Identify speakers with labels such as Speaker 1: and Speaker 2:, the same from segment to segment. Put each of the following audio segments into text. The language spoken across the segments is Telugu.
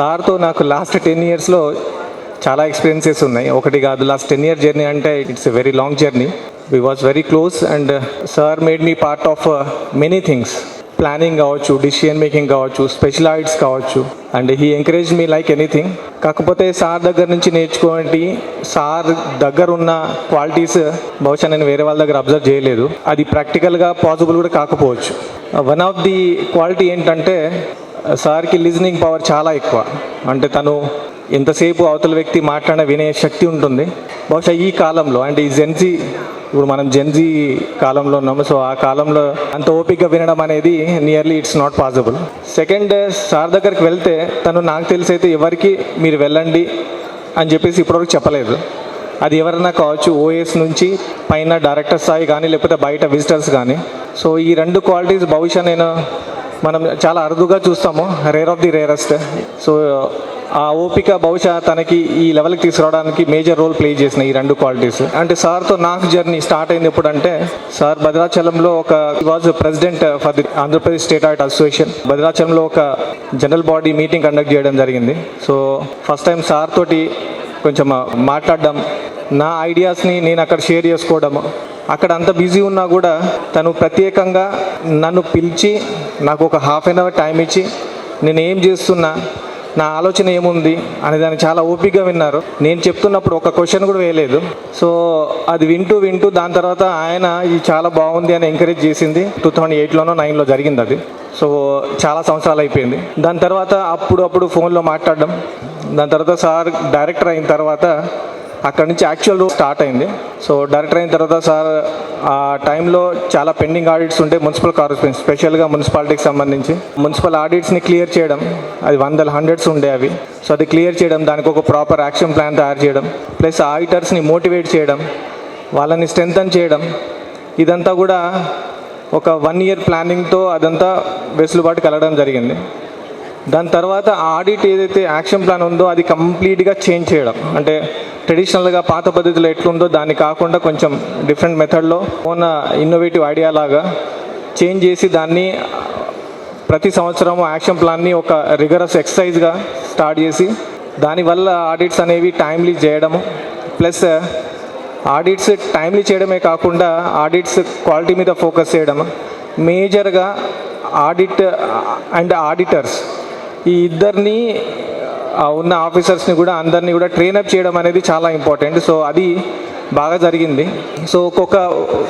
Speaker 1: సార్తో నాకు లాస్ట్ టెన్ ఇయర్స్లో చాలా ఎక్స్పీరియన్సెస్ ఉన్నాయి. ఒకటి కాదు లాస్ట్ టెన్ ఇయర్ జర్నీ అంటే it's a very long journey. We was very close and sir made me part of many things planning కావచ్చు డిసిషన్ మేకింగ్ కావచ్చు స్పెషల్ కావచ్చు. And he encourage me like anything కాకపోతే సార్ దగ్గర నుంచి నేర్చుకోండి సార్ దగ్గర ఉన్న క్వాలిటీస్ uh, బహుశా నేను వేరే వాళ్ళ దగ్గర అబ్జర్వ్ చేయలేదు. అది ప్రాక్టికల్గా పాసిబుల్ కూడా కాకపోవచ్చు. వన్ ఆఫ్ ది క్వాలిటీ ఏంటంటే సార్కి లిజనింగ్ పవర్ చాలా ఎక్కువ. అంటే తను ఎంతసేపు అవతల వ్యక్తి మాట్లాడిన వినే శక్తి ఉంటుంది. బహుశా ఈ కాలంలో అంటే ఈ జెన్జీ ఇప్పుడు మనం జెన్జీ కాలంలో ఉన్నాము సో ఆ కాలంలో అంత ఓపిక వినడం అనేది nearly it's not possible second sir దగ్గరికి వెళ్తే తను నాకు తెలిసి అయితే ఎవరికి మీరు వెళ్ళండి అని చెప్పేసి ఇప్పటివరకు చెప్పలేదు. అది ఎవరైనా కావచ్చు ఓఎస్ నుంచి పైన డైరెక్టర్ స్థాయి కానీ లేకపోతే బయట విజిటర్స్ కానీ. సో ఈ రెండు క్వాలిటీస్ బహుశా నేను మనం చాలా అరుదుగా చూస్తాము. Rare of the rarest so ఆ ఓపిక బహుశా తనకి ఈ లెవెల్కి తీసుకురావడానికి మేజర్ రోల్ ప్లే చేసిన ఈ రెండు క్వాలిటీస్ అంటే సార్తో నాకు జర్నీ స్టార్ట్ అయింది ఎప్పుడంటే సార్ భద్రాచలంలో ఒక was president for the Andhra Pradesh state art association భద్రాచలంలో ఒక జనరల్ బాడీ మీటింగ్ కండక్ట్ చేయడం జరిగింది. సో ఫస్ట్ టైం సార్ తోటి కొంచెం మాట్లాడడం నా ఐడియాస్ని నేను అక్కడ షేర్ చేసుకోవడం అక్కడ అంత బిజీ ఉన్నా కూడా తను ప్రత్యేకంగా నన్ను పిలిచి నాకు ఒక హాఫ్ అన్ అవర్ టైం ఇచ్చి నేను ఏం చేస్తున్నా నా ఆలోచన ఏముంది అనే దాన్ని చాలా ఓపికగా విన్నారు. నేను చెప్తున్నప్పుడు ఒక క్వశ్చన్ కూడా వేయలేదు. సో అది వింటూ వింటూ దాని తర్వాత ఆయన ఇది చాలా బాగుంది అని ఎంకరేజ్ చేసింది. టూ థౌజండ్ ఎయిట్లోనో నైన్లో జరిగింది అది. సో చాలా సంవత్సరాలు అయిపోయింది. దాని తర్వాత అప్పుడు అప్పుడు ఫోన్లో మాట్లాడడం. దాని తర్వాత సార్ డైరెక్టర్ అయిన తర్వాత అక్కడ నుంచి యాక్చువల్ రూట్ స్టార్ట్ అయింది. సో డైరెక్టర్ అయిన తర్వాత సార్ ఆ టైంలో చాలా పెండింగ్ ఆడిట్స్ ఉంటే మున్సిపల్ కార్పొరేషన్ స్పెషల్గా మున్సిపాలిటీకి సంబంధించి. మున్సిపల్ ఆడిట్స్ని క్లియర్ చేయడం అది వందల హండ్రెడ్స్ ఉండే అవి. సో అది క్లియర్ చేయడం దానికి ఒక ప్రాపర్ యాక్షన్ ప్లాన్ తయారు చేయడం ప్లస్ ఆడిటర్స్ని మోటివేట్ చేయడం వాళ్ళని స్ట్రెంగ్తన్ చేయడం. ఇదంతా కూడా ఒక వన్ ఇయర్ ప్లానింగ్తో అదంతా వెసులుబాటు కలగడం జరిగింది. దాని తర్వాత ఆడిట్ ఏదైతే యాక్షన్ ప్లాన్ ఉందో అది కంప్లీట్గా చేంజ్ చేయడం. అంటే ట్రెడిషనల్గా పాత పద్ధతిలో ఎట్లుందో దాన్ని కాకుండా కొంచెం డిఫరెంట్ మెథడ్లో ఓన్ ఇన్నోవేటివ్ ఐడియా లాగా చేంజ్ చేసి దాన్ని ప్రతి సంవత్సరం యాక్షన్ ప్లాన్ని ఒక రిగరస్ ఎక్సర్సైజ్గా స్టార్ట్ చేసి దానివల్ల ఆడిట్స్ అనేవి టైమ్లీ చేయడము. ప్లస్ ఆడిట్స్ టైమ్లీ చేయడమే కాకుండా ఆడిట్స్ క్వాలిటీ మీద ఫోకస్ చేయడం మేజర్గా ఆడిట్ అండ్ ఆడిటర్స్ ఈ ఇద్దరిని ఉన్న ఆఫీసర్స్ని కూడా అందరినీ కూడా ట్రైనప్ చేయడం అనేది చాలా ఇంపార్టెంట్ సో అది బాగా జరిగింది. సో ఒక్కొక్క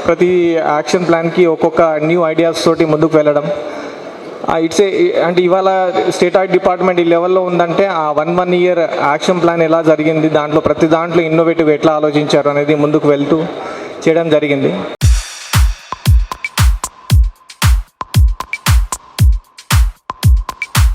Speaker 1: ప్రతి యాక్షన్ ప్లాన్కి ఒక్కొక్క న్యూ ఐడియాస్ తోటి ముందుకు వెళ్ళడం. ఇట్స్ అంటే ఇవాళ స్టేట్ ఆర్ట్ డిపార్ట్మెంట్ ఈ లెవెల్లో ఉందంటే ఆ one one year action plan ఎలా జరిగింది దాంట్లో ప్రతి దాంట్లో ఇన్నోవేటివ్ ఎట్లా ఆలోచించారు అనేది ముందుకు వెళ్తూ చేయడం జరిగింది.